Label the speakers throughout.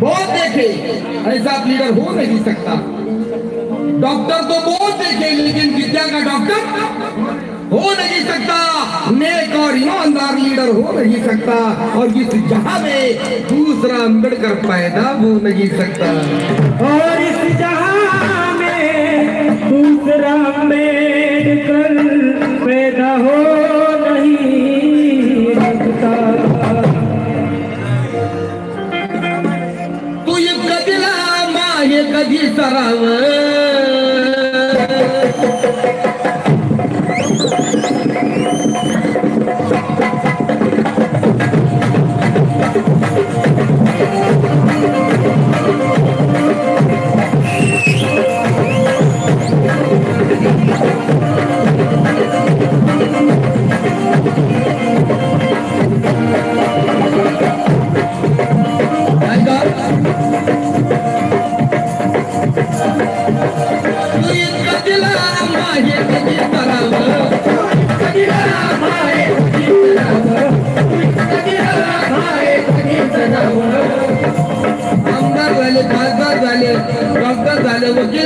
Speaker 1: बहुत देखे। ऐसा लीडर हो नहीं सकता। डॉक्टर तो बहुत देखे, लेकिन विद्या का डॉक्टर हो नहीं सकता। नेक और ईमानदार लीडर हो नहीं सकता। और इस जहाँ में दूसरा अंबेडकर पैदा हो नहीं सकता।
Speaker 2: और इस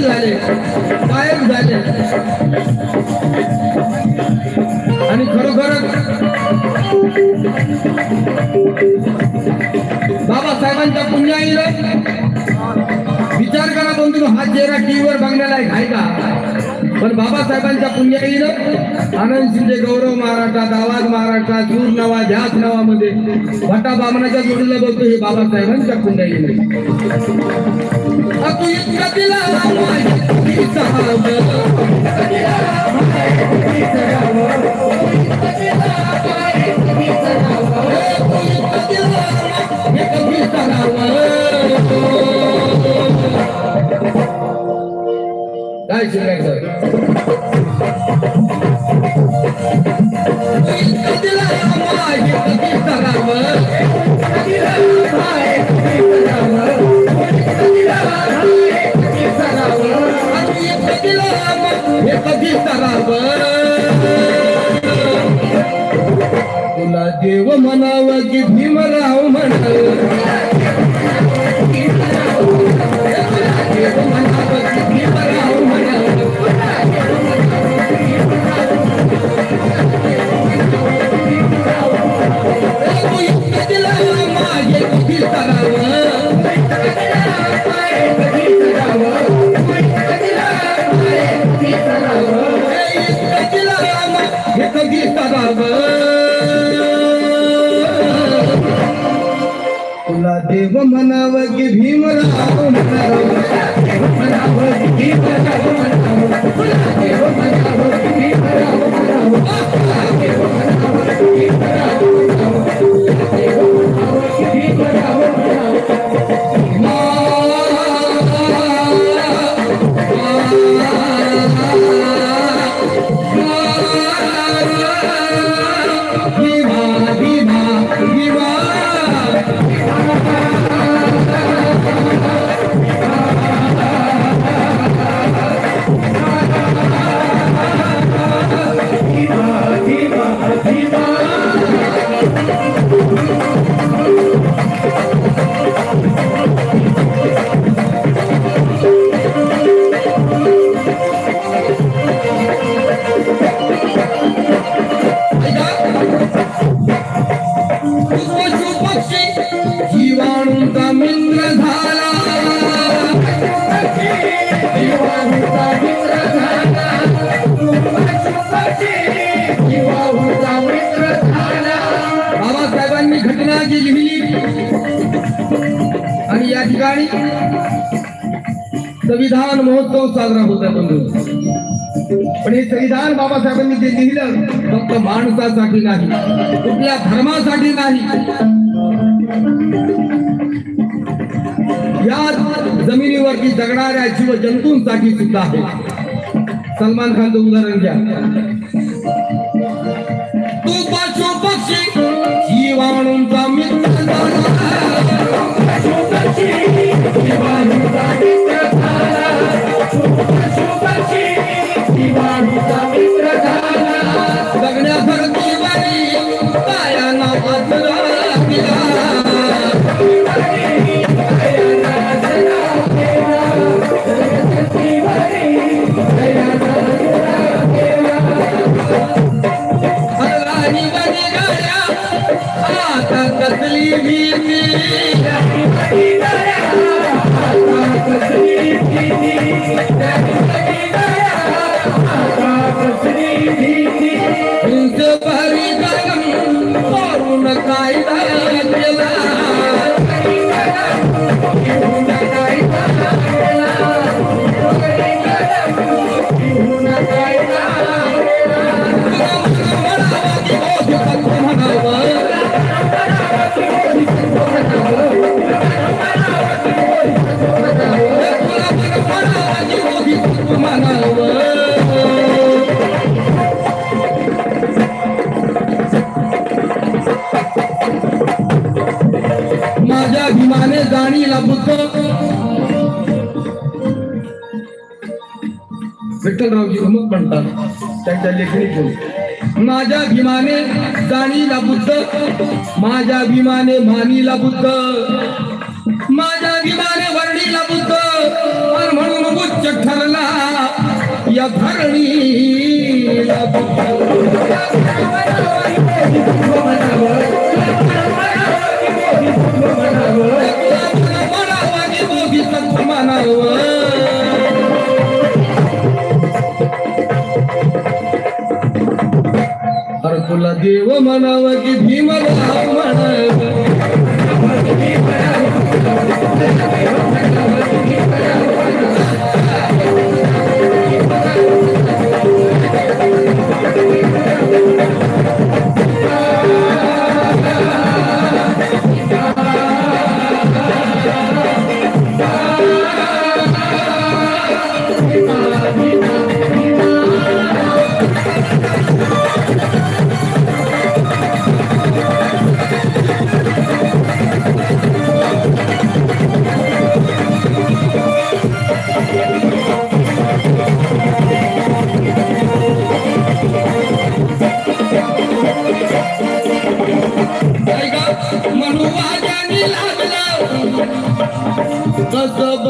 Speaker 1: झाले झाले. गायब झाले. आणि खरोखरच बाबासाहेबांच्या पुण्याईला विचार करा दोन तुम्ही हा चेहरा टीव्हीवर बघण्याला आहे का? पण बाबासाहेबांच्या पुण्याईनं आनंद शिंदे गौरव महाराष्ट्रात आवाज महाराष्ट्रात सूर नवा ध्यास नावामध्ये भट्टा बामणाच्या जोडीला बघतो हे बाबासाहेबांच्या पुण्याईनं तुला देव म्हणावं की भीमराव म्हणावं. Thank you. ठिकाणी संविधान महोत्सव साजरा होता बंधू. पण हे संविधान बाबासाहेबांनी जे लिहिलं फक्त माणसासाठी नाही कुठल्या धर्मासाठी नाही. या जमिनीवरती जगणाऱ्या जीव जंतूंसाठी सुद्धा आहे. सलमान खानचं उदाहरण घ्या तू पशु पक्षी जीवाणूंचा कली जाणीला बुद्ध विठ्ठलरावजी अमुक म्हणतात त्यांच्या लेखणीतून माझ्या भीमाने जाणीला बुद्ध माझ्या भीमाने मानीला बुद्ध माझ्या भीमाने वर्णीला बुद्ध आणि म्हणून उच्च ठरला या भरणीला बुद्ध देव म्हणाव की भीमराव म्हणाव.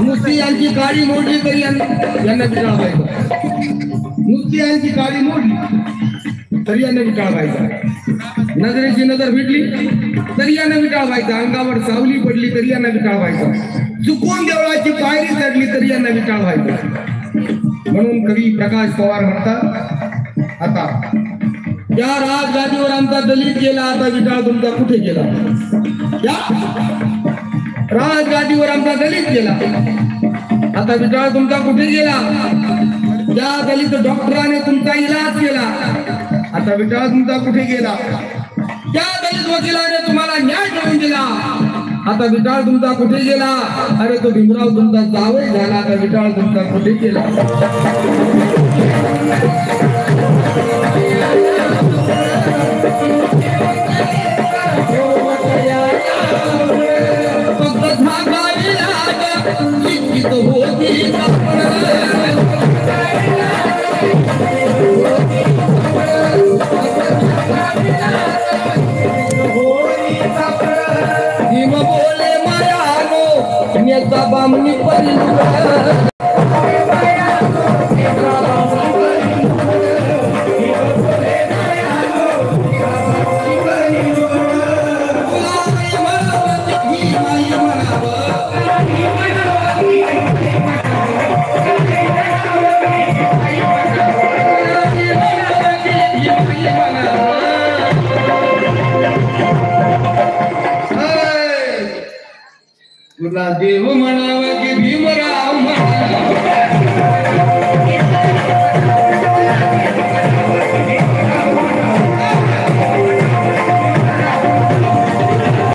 Speaker 1: नुसती यांची गाडी मोडली तरी यांना यांना विटाळ व्हायचं नुसती यांची गाडी मोडली तरी यांना विटाळ व्हायचा नजरेची नजर भेटली तरी यांना विटाळ व्हायचा अंगावर सावली पडली तरी यांना विटाळ व्हायचा चुकून देवळाची पायरी चढली तरी यांना विटाळ व्हायचा म्हणून कवी प्रकाश पवार म्हणतात आता या राजगादीवर आमचा दलित गेला आता विटाळ तुमचा कुठे गेला? या राजगादीवर आमचा दलित गेला. आता विटाळ तुमचा कुठे गेला? त्या दलित डॉक्टराने तुमचा इलाज केला आता विटाळ तुमचा कुठे गेला? त्या दलित वकिलाने तुम्हाला न्याय करून दिला. आता विटाळ तुमचा कुठे गेला? अरे तो भीमराव तुमचा जावळ झाला आता विटाळ तुमचा कुठे गेला? लिखित होती कापड भीम बोले बामणी परिवार तुला देव म्हणावं की भीमराव